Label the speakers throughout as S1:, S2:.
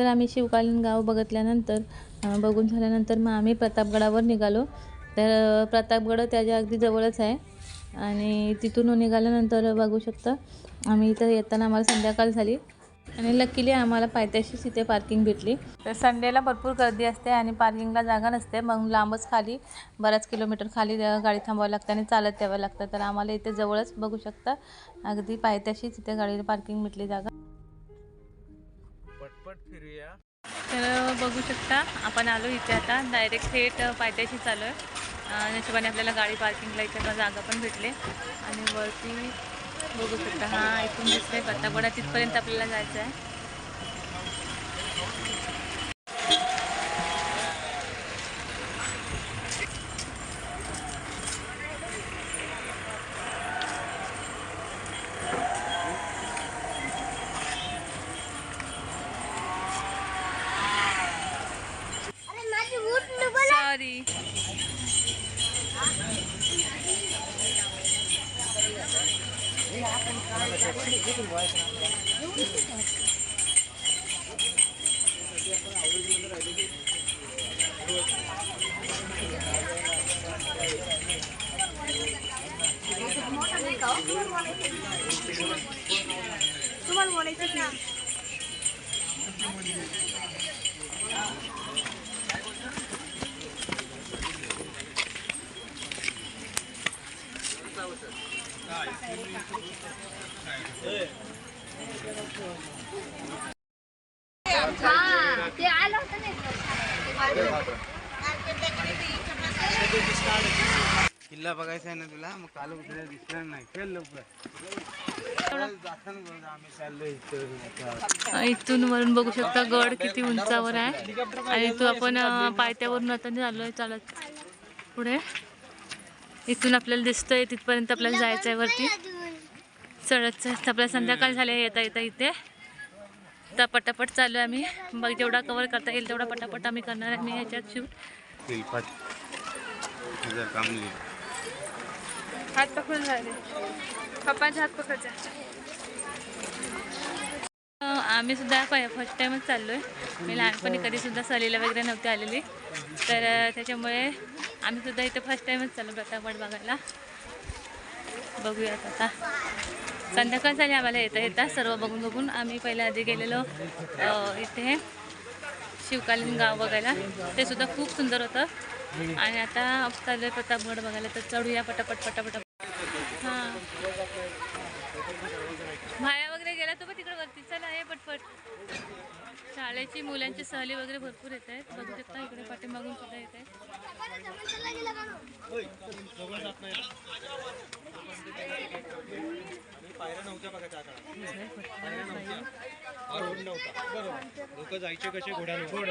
S1: तर आम्ही शिवकालीन गाव बघितल्यानंतर बघून झाल्यानंतर मग आम्ही प्रतापगडावर निघालो. तर प्रतापगड त्याच्या अगदी जवळच आहे. आणि तिथून निघाल्यानंतर बघू शकता आम्ही इथं येताना आम्हाला संध्याकाळ झाली. आणि लकीली आम्हाला पायथ्याशीच इथे पार्किंग भेटली. तर संडेला भरपूर गर्दी असते आणि पार्किंगला जागा नसते. मग लांबच खाली बऱ्याच किलोमीटर खाली गाडी थांबावं लागते आणि चालत यावं लागतं. तर आम्हाला इथे जवळच बघू शकता. अगदी पायथ्याशीच इथे गाडी पार्किंग भेटली जागा.
S2: पटपट फिरूया.
S1: तर बघू शकता आपण आलो इथे आता. डायरेक्ट थेट पायथ्याशी चालू आहे नशिबाने आपल्याला गाडी पार्किंगला इथे जागा पण भेटले. आणि वरती बघू शकता हा इथून दिसते प्रतापगडा तिथपर्यंत आपल्याला जायचं आहे सॉरी
S3: ते आलं होतं
S2: किल्ला बघायचा आहे ना तुला मग काल उतरायला दिसणार नाही चल लवकर जाताना बघ, आम्ही चाललो इथं
S1: इथून वरून बघू शकता गड किती उंचावर आहे. आणि तो आपण पायथ्यावरून आता चाललोय चालत पुढे. इथून आपल्याला दिसतंय तिथपर्यंत आपल्याला जायचं आहे वरती. चढत चढत आपल्याला संध्याकाळ झाले येता येता इथे. तर पटापट चालू आहे आम्ही. बघ जेवढा कवर करता येईल तेवढा पटापट आम्ही करणार आहे. मी ह्याच्यात शूट
S4: हात पकडून झाले पप्पांचे हात पकडायचे
S1: आम्ही सुद्धा फर्स्ट टाईमच चाललो आहे मी लहानपणी कधीसुद्धा सहलीला वगैरे नव्हती आलेली. तर त्याच्यामुळे आम्ही सुद्धा इथे फर्स्ट टाईमच चाललो प्रतापगड बघायला. बघूयात आता. संध्याकाळ झाली आम्हाला येता येता सर्व बघून बघून आम्ही पहिल्या आधी गेलेलो इथे शिवकालीन गाव बघायला. ते सुद्धा खूप सुंदर होतं. आणि आता चाललो आहे प्रतापगड बघायला तर चढूया पटापट पटापट हां भाया वगैरे गेला तो पण तिकडे वरती चला आहे पटपट शाळेची मुलांची सहली वगैरे भरपूर येत आहेत. बघू शकता इकडे पाठीमागून सुद्धा येत आहेत. पायऱ्या नव्हत्या बघा त्या काळात. पायऱ्या नव्हत्या. रोड नव्हता. बरोबर.
S2: लोक जायचे कसे घोड्यावर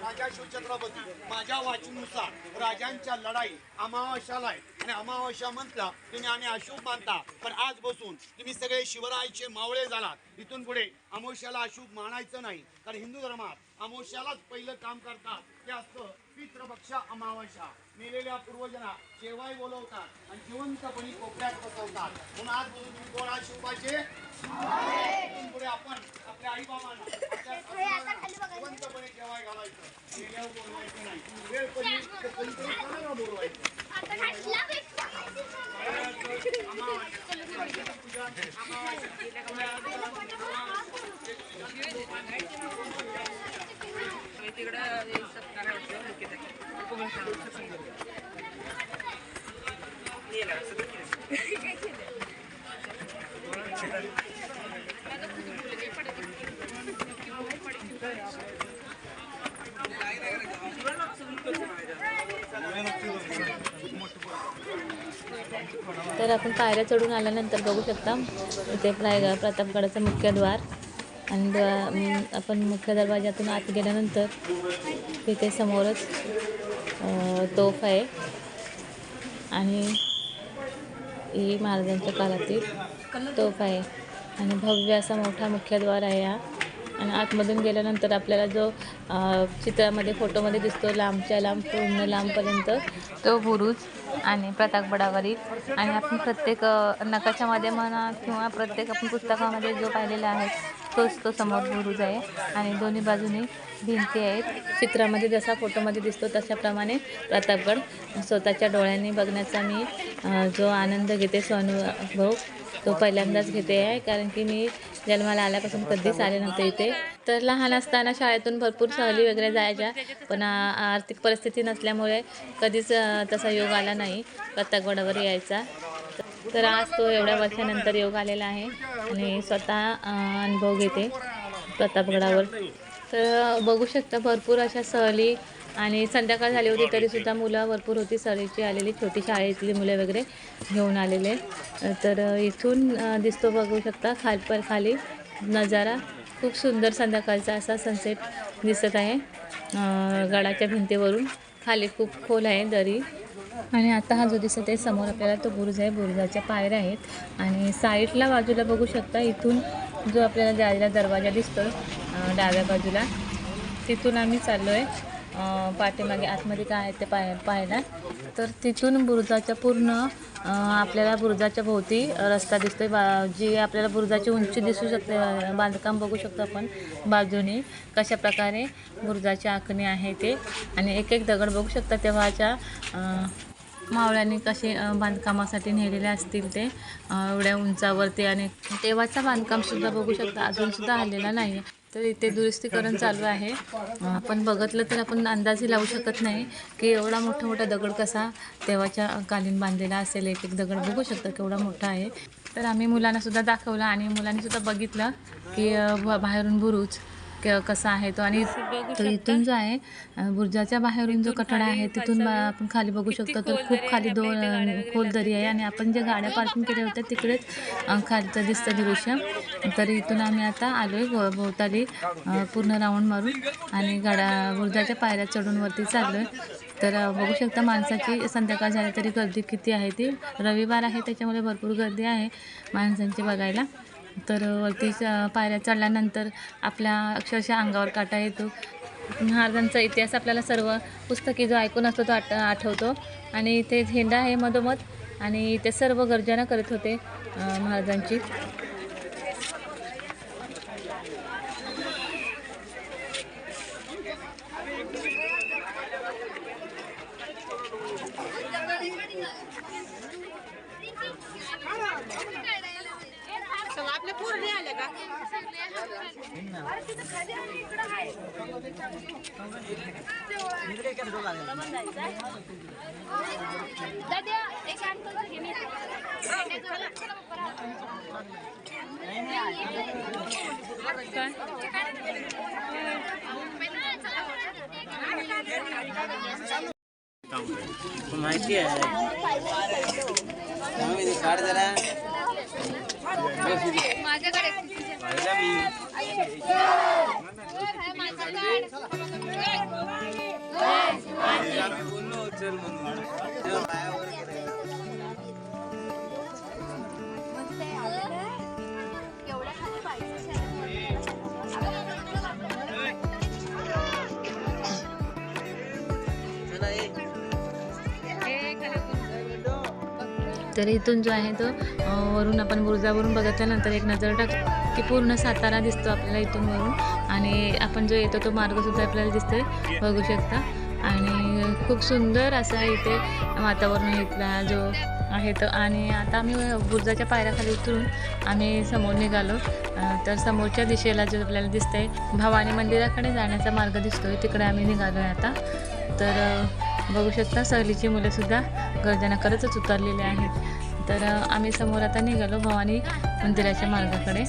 S5: राजा शिवछत्रपती माझ्या वाचनुसार राजांच्या लढाई अमावस्याला आहे. आणि अमावस्या म्हटला तुम्ही आम्ही अशुभ मानता पण आज बसून तुम्ही सगळे शिवरायचे मावळे झालात. इथून पुढे अमावस्याला अशुभ मानायचं नाही. कारण हिंदू धर्मात अमावस्यालाच पहिलं काम करतात. ते असतं पितृपक्ष अमावस्या. मेलेल्या पूर्वजना शेवाय बोलवतात आणि जिवंतपणी कोपऱ्यात बसवतात. म्हणून आज तुम्ही शिवबाचे. इथून पुढे आपण आपल्या आई बाबांना जिवंतपणे जेवाय घालायचं. मेल्यावर बोलवायचं नाही. वेळ कोणीतरी बोलवायचं?
S1: तर आपण पायऱ्या चढून आल्यानंतर बघू शकता इथे प्राय प्रतापगडाचं मुख्य द्वार. आणि द्वा आपण मुख्य दरवाज्यातून आत गेल्यानंतर तिथे समोरच तोफ आहे. आणि ही महाराजांच्या काळातील तोफ आहे. आणि भव्य असा मोठा मुख्य द्वार आहे हा. आणि आतमधून गेल्यानंतर आपल्याला जो चित्रामध्ये फोटोमध्ये दिसतो लांबच्या लांब पूर्ण लांबपर्यंत तो बुरुज आणि प्रतापगडावरील आणि आपण प्रत्येक नकाशामध्ये म्हणा किंवा प्रत्येक आपण पुस्तकामध्ये जो पाहिलेला आहे तोच तो समोर बुरुज आहे आणि दोन्ही बाजूनी भिंती आहेत. चित्रामध्ये जसा फोटोमध्ये दिसतो तशाप्रमाणे प्रतापगड स्वतःच्या डोळ्यांनी बघण्याचा मी जो आनंद घेते सो अनुभव तो पहिल्यांदाच घेते आहे. कारण की मी जन्माला आल्यापासून कधीच आले नव्हते इथे. तर लहान असताना शाळेतून भरपूर सहली वगैरे जायच्या. पण आर्थिक परिस्थिती नसल्यामुळे कधीच तसा योग आला नाही प्रतापगडावर यायचा. तर आज तो एवढ्या वर्षानंतर योग आलेला आहे. आणि स्वतः अनुभव घेते प्रतापगडावर. तर बघू शकता भरपूर अशा सहली आणि संध्याकाळ झाली होती तरीसुद्धा मुलं भरपूर होती. सहलीची आलेली छोटी शाळेतली मुलं वगैरे घेऊन आलेले. तर इथून दिसतो बघू शकता खाल पर खाली नजारा. खूप सुंदर संध्याकाळचा असा सनसेट दिसत आहे गडाच्या भिंतीवरून. खाली खूप खोल आहे दरी. आणि आता हा जो दिसत आहे समोर आपल्याला तो बुरुज आहे. बुरुजाच्या पायऱ्या आहेत. आणि साईडला बाजूला बघू शकता इथून जो आपल्याला जायला दरवाजा दिसतो डाव्या बाजूला तिथून आम्ही चाललो आहे पाठीमागे आतमध्ये काय आहे ते पाह पाहायला तर तिथून बुरुजाच्या पूर्ण आपल्याला बुरुजाच्या भोवती रस्ता दिसतोय. बा जी आपल्याला बुरुजाची उंची दिसू शकते बांधकाम बघू शकतो आपण बाजूने. कशा प्रकारे बुरुजाची आखणी आहे ते. आणि एक एक दगड बघू शकता तेव्हाच्या मावळ्यांनी कसे बांधकामासाठी नेलेले असतील ते एवढ्या उंचावरती. आणि तेव्हाचा बांधकामसुद्धा बघू शकता. अजूनसुद्धा आलेला नाही तर इथे दुरुस्तीकरण चालू आहे. आपण बघितलं तर आपण अंदाजही लावू शकत नाही की एवढा मोठा मोठा दगड कसा तेव्हाच्या कालीन बांधलेला असेल एक एक दगड बघू शकता केवढा मोठा आहे. तर आम्ही मुलांनासुद्धा दाखवला दाखवलं आणि मुलांनीसुद्धा बघितलं की बाहेरून बुरुज कसा आहे तो आणि तर इथून जो आहे बुर्जाच्या बाहेरून जो कठडा आहे तिथून बा- आपण खाली बघू शकतो. तर खूप खाली दोन खोल दरी आहे आणि आपण ज्या गाड्या पार्किंग केल्या होत्या तिकडेच खालचं दिसतं दृश्य. तर इथून आम्ही आता आलो आहे भोवताली पूर्ण राऊंड मारून आणि गाड्या बुर्जाच्या पायऱ्या चढून वरती चाललो आहे तर बघू शकता माणसाची संध्याकाळ झाली तरी गर्दी किती आहे ती. रविवार आहे त्याच्यामुळे भरपूर गर्दी आहे माणसांची बघायला. तर वरती च- पायऱ्या चढल्यानंतर आपल्या अक्षरशः अंगावर काटा येतो. महाराजांचा इतिहास आपल्याला सर्व पुस्तकी जो ऐकून असतो तो आठ आठवतो. आणि इथे झेंडा आहे मधोमध आणि इथे सर्व गर्जना करत होते महाराजांची
S3: दादा एक काम करू घे मी
S2: माहिती आहे. काढ जरा.
S3: माझ्याकडे.
S2: मी. बोललो चल म्हणून.
S1: तर इथून जो आहे तो वरून आपण बुरुजावरून बघितल्यानंतर एक नजर टाक की पूर्ण सातारा दिसतो आपल्याला इथून वरून. आणि आपण जो येतो तो मार्गसुद्धा आपल्याला दिसतोय बघू शकता. आणि खूप सुंदर असा इथे वातावरण इथला जो आहे तो. आणि आता आम्ही बुरुजाच्या पायऱ्याखाली उतरून आम्ही समोर निघालो. तर समोरच्या दिशेला जो आपल्याला दिसतंय भवानी मंदिराकडे जाण्याचा मार्ग दिसतोय. तिकडे आम्ही निघालो आहे आता. तर बघू शकता सहलीची मुलंसुद्धा गर्जना करतच उतरलेले आहेत. तर आम्ही समोर आता निघालो भवानी मंदिराच्या मार्गाकडे.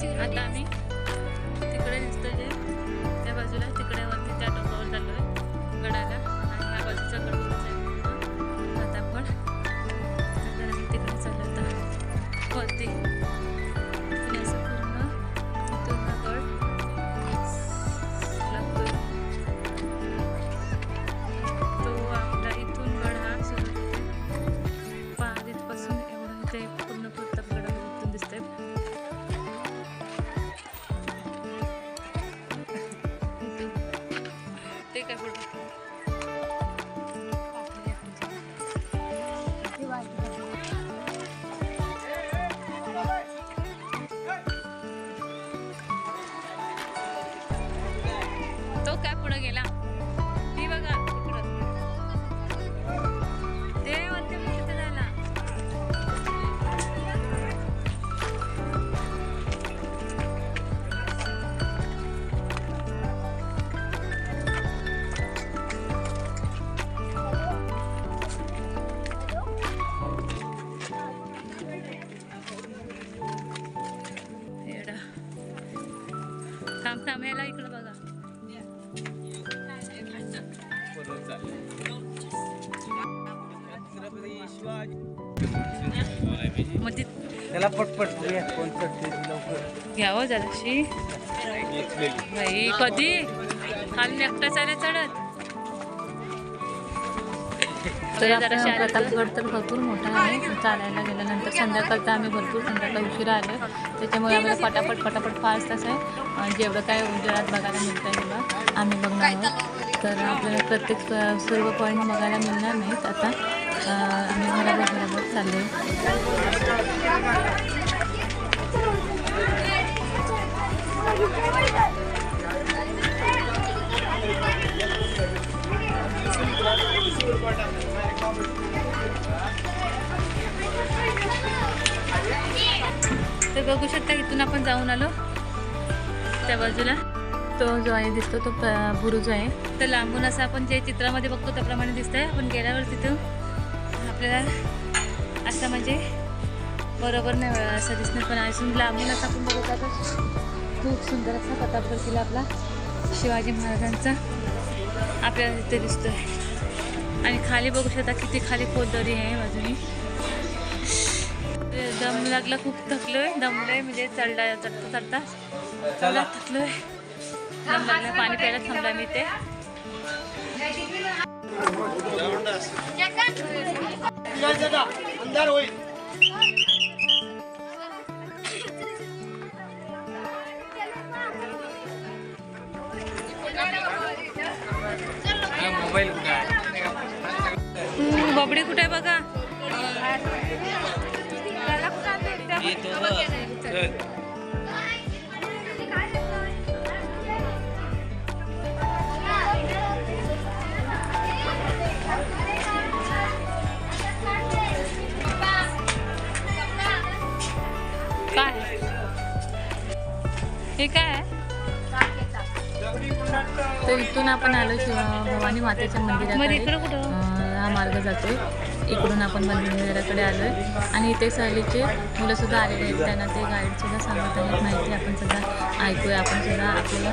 S2: पटपट कोण चढते लवकर.
S1: घ्यावं जराशी. बाई कधी? खाली एकटाच आहे चढत. तर आपला प्रतापगड तर भरपूर मोठा आहे. चालायला गेल्यानंतर संध्याकाळचा आम्ही भरपूर संध्याकाळ उशिरा आलो. त्याच्यामुळे आम्हाला पटापट पटापट फास्ट असं आहे. जेवढं काय उजेडात बघायला मिळतं आहे तेवढं आम्ही बघणार आहोत. तर आपल्याला प्रत्येक सर्व पॉईंट बघायला मिळणार नाहीत आता. अं, आम्ही बरोबर बरोबर चाललो तर बघू शकता इथून आपण जाऊन आलो. त्या बाजूला. तो जो आहे दिसतो तो बुरुज आहे. तर लांबून असं आपण जे चित्रामध्ये बघतो त्याप्रमाणे दिसतंय. आपण गेल्यावर तिथून आपल्याला असं म्हणजे बरोबर नाही असं दिसणार पण असून लांबून असं आपण बघत आहोत. खूप सुंदर असा प्रतापगड किल्ला आपला शिवाजी महाराजांचा. आपल्याला तिथे दिसतोय. आणि खाली बघू शकता किती खाली खोलदरी आहे बाजूनी. दम लागला खूप थकलोय. दमलोय म्हणजे चढला चढता चढता. चला. थकलोय. दम लागला पाणी प्यायला थांबला मी ते
S5: अंधार होईल
S2: मोबाईल कुठे
S1: बबडी कुठे आहे बघा? हे काय आहे? तर इथून आपण आलो शिव भवानी मातेच्या मंदिराकडे? अं, हा मार्ग जातोय. इकडून आपण मंदिराकडे आलोय. आणि इथे सहलीचे मुलं सुद्धा आलेले आहेत. त्यांना ते गाईड सुद्धा सांगत आहेत. माहिती आपण सुद्धा ऐकूया. आपण सुद्धा आपल्याला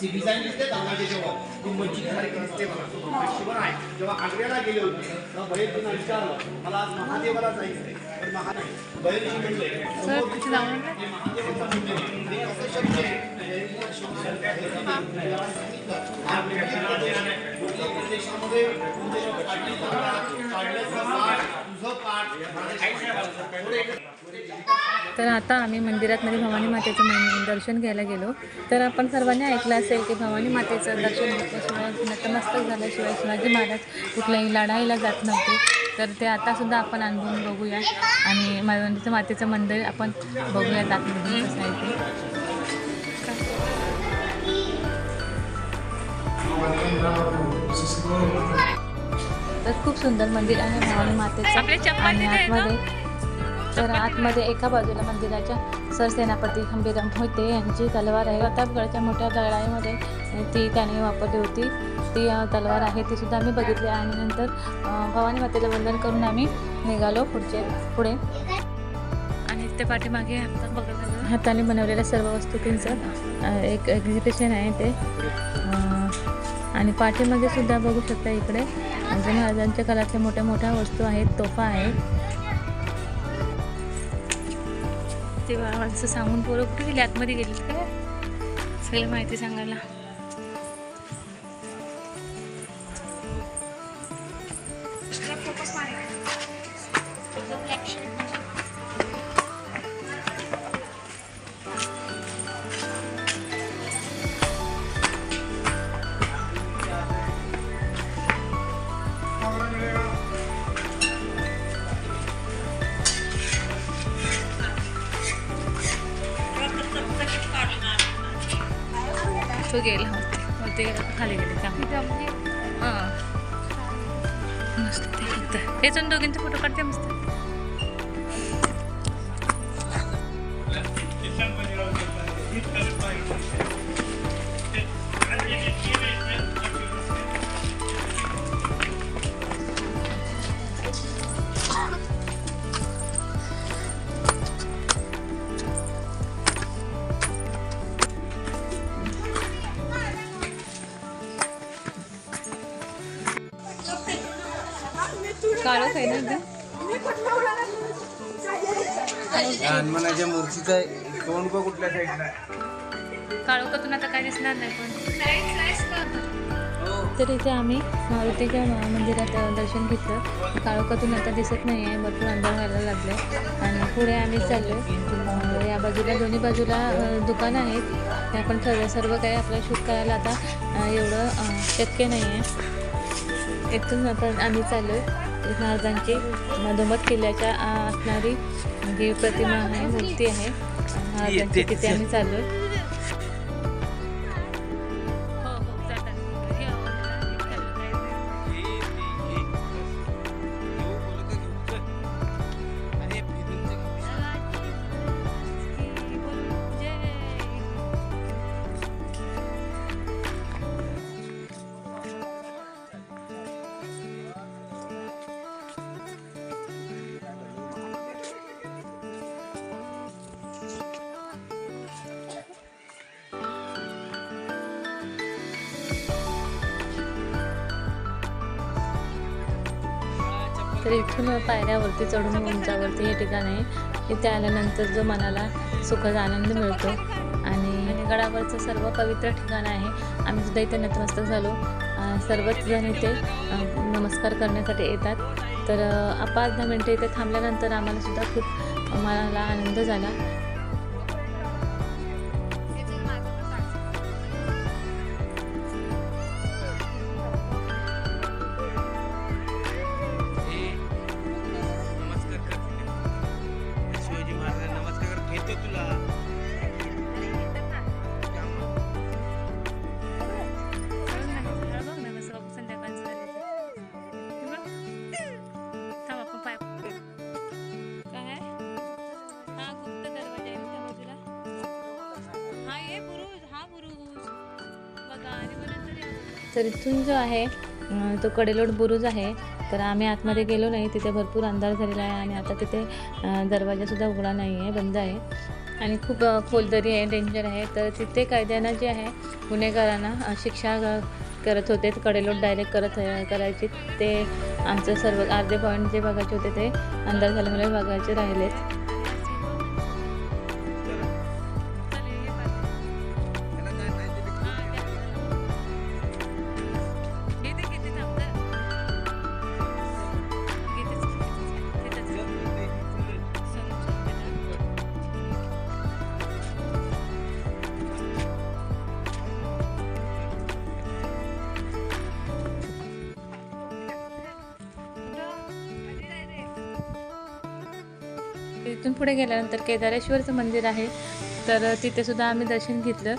S5: ती डिझाईन दिसते तांदळाची जेव्हा ती मस्जिद सारखी दिसते शिवर आहे. जेव्हा आग्र्याला गेले होते तेव्हा बहिर्जींना विचारलं मला आज महादेवाला पण महा नाही बहिर्जी म्हणले? हे महादेवाचं मंदिर आहे. शक्य आहे?
S1: तर आता आम्ही मंदिरात मध्ये भवानी मातेचं दर्शन घ्यायला गेलो. तर आपण सर्वांनी ऐकलं असेल की भवानी मातेचं दर्शन घेतल्याशिवाय नतमस्तक झाल्याशिवाय शिवाजी महाराज कुठल्याही लढाईला जात नव्हते. तर ते आतासुद्धा आपण अनुभवून बघूया आणि म्हणजे मातेचं मंदिर आपण बघूयात जात कसं आहे ते. तर खूप सुंदर मंदिर आहे भवानी मातेचं. आणि? आतमध्ये तर आतमध्ये एका बाजूला मंदिराच्या सरसेनापती खंबीराम होते. यांची तलवार आहे. प्रतापगडच्या मोठ्या लढाईमध्ये ती त्याने वापरली होती. ती तलवार आहे. ती सुद्धा आम्ही बघितली आणि नंतर भवानी मातेला वंदन करून आम्ही निघालो पुढचे पुढे.
S4: आणि ते पाठीमागे.
S1: हाताने बनवलेल्या सर्व वस्तूंचं अ, एक एक्झिबिशन आहे ते. आणि पाठीमागे सुद्धा बघू शकता इकडे. म्हणजे महाराजांच्या काळातल्या मोठ्या मोठ्या वस्तू आहेत तोफा आहेत.
S4: ते माणसं सांगून पोरं कुठे गेली? आतमध्ये गेली काय सगळी माहिती सांगायला.
S1: জন্য কিন্তু
S2: ফটো কাটতে तोंड कुठल्या साईडला
S4: काळोखातून आता काय दिसणार नाही पण.
S1: तर इथे आम्ही मारुतीच्या म- मंदिरात दर्शन घेतलं. काळोखातून आता दिसत नाही आहे भरपूर अंधार व्हायला लागले आणि पुढे आम्ही चाललो या बाजूला दोन्ही बाजूला दुकानं आहेत. ते आपण सर्व सर्व काही आपल्याला शूट करायला आता एवढं शक्य नाही आहे इथून आता आम्ही चाललो महाराजांची मधोमध किल्ल्याच्या असणारी जी प्रतिमा आहे मूर्ती आहे महाराजांची तिथे आम्ही चाललो
S4: हो
S1: तर इथून पायऱ्यावरती चढून उंचावरती हे ठिकाण आहे. इथे आल्यानंतर जो मनाला सुखद आनंद मिळतो. आणि गडावरचं सर्व पवित्र ठिकाण आहे. आम्ही सुद्धा इथे नतमस्तक झालो. सर्वच जण इथे नमस्कार करण्यासाठी येतात. तर पाच दहा मिनटं इथे थांबल्यानंतर आम्हाला सुद्धा खूप मनाला आनंद झाला. तर इथून जो आहे तो कडेलोट बुरुज आहे. तर आम्ही आतमध्ये गेलो नाही तिथे भरपूर अंधार झालेला आहे आणि आता तिथे दरवाजासुद्धा उघडा नाही आहे बंद आहे. आणि खूप खोलदरी आहे डेंजर आहे. तर तिथे कायद्यांना जे आहे गुन्हेगारांना शिक्षा करत होते कडेलोट डायरेक्ट करत करायची. ते आमचं सर्व अर्धे पॉईंट जे बघायचे होते ते अंधार झाल्यामुळे बघायचे राहिलेत. इथून पुढे गेल्यानंतर केदारेश्वरचं मंदिर आहे. तर तिथेसुद्धा आम्ही दर्शन घेतलं.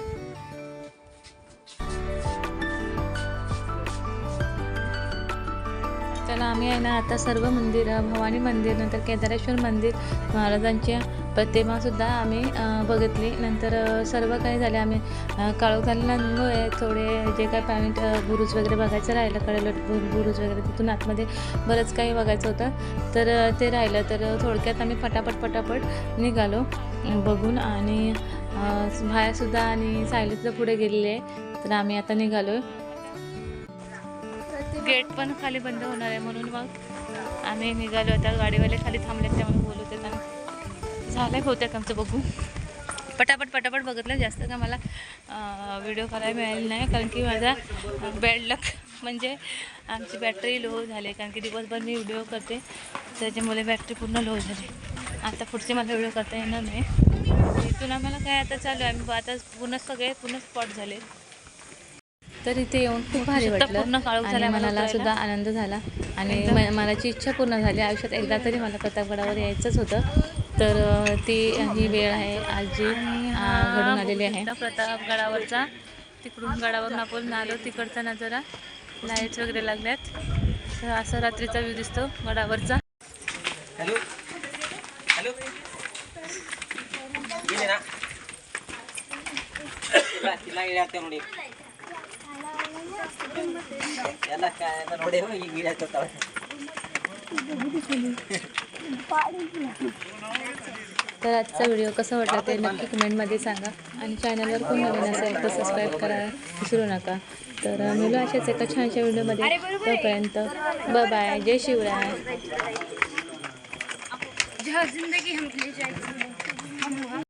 S1: चला आम्ही आहे ना आता सर्व मंदिर भवानी मंदिर नंतर केदारेश्वर मंदिर महाराजांच्या प्रतिमासुद्धा आम्ही बघितली. नंतर सर्व काही झाले. आम्ही काळोख झाल्यामुळे थोडे जे काय पॅमेंट बुरुज वगैरे बघायचं राहिलं कडेलोट बुरुज वगैरे तिथून आतमध्ये बरंच काही बघायचं होतं. तर ते राहिलं. तर थोडक्यात आम्ही पटापट पटापट निघालो बघून आणि बाहेरसुद्धा भायासुद्धा आणि सायलीसुद्धा पुढे गेलेले. आहे तर आम्ही आता निघालो आहे
S4: गेट पण खाली बंद होणार आहे म्हणून मग आम्ही निघालो. आता गाडीवाले खाली थांबले त्यामुळे बोलत त्यांना झालं बहुतेक आमचं बघू. पटापट पटापट बघितलं जास्त का मला व्हिडिओ करायला मिळाले नाही कारण की माझा बॅड लक म्हणजे आमची बॅटरी लो झाली कारण की दिवसभर मी व्हिडिओ करते. त्याच्यामुळे बॅटरी पूर्ण लो झाली. आता पुढचे मला व्हिडिओ करता येणार नाही. इथून आम्हाला काय आता चालू आहे? आम्ही आता पूर्ण सगळे पूर्ण स्पॉट झाले.
S1: तर इथे येऊन खूप भारी वाटलं.
S4: पूर्ण मला
S1: मनाला. सुद्धा आनंद झाला. आणि म- मनाची इच्छा पूर्ण झाली. आयुष्यात एकदा तरी मला प्रतापगडावर यायचंच होतं. तर ती ही वेळ आहे. आज घडून आलेली आहे.
S4: प्रतापगडावरचा तिकडून गडावरून आपण आलो तिकडचा नजारा. लाईट्स वगैरे लागल्यात. तर असं रात्रीचा व्ह्यू दिसतो गडावरचा.
S2: हॅलो. हॅलो. गेले
S1: तर आजचा व्हिडिओ कसा वाटला ते नक्की कमेंटमध्ये सांगा. आणि चॅनलवर पण नवीन असेल तर सबस्क्राईब करायला विसरू नका. तर मुलं अशाच एका छानशा व्हिडिओमध्ये. तोपर्यंत ब बाय जय शिवराय.
S3: जिंदगी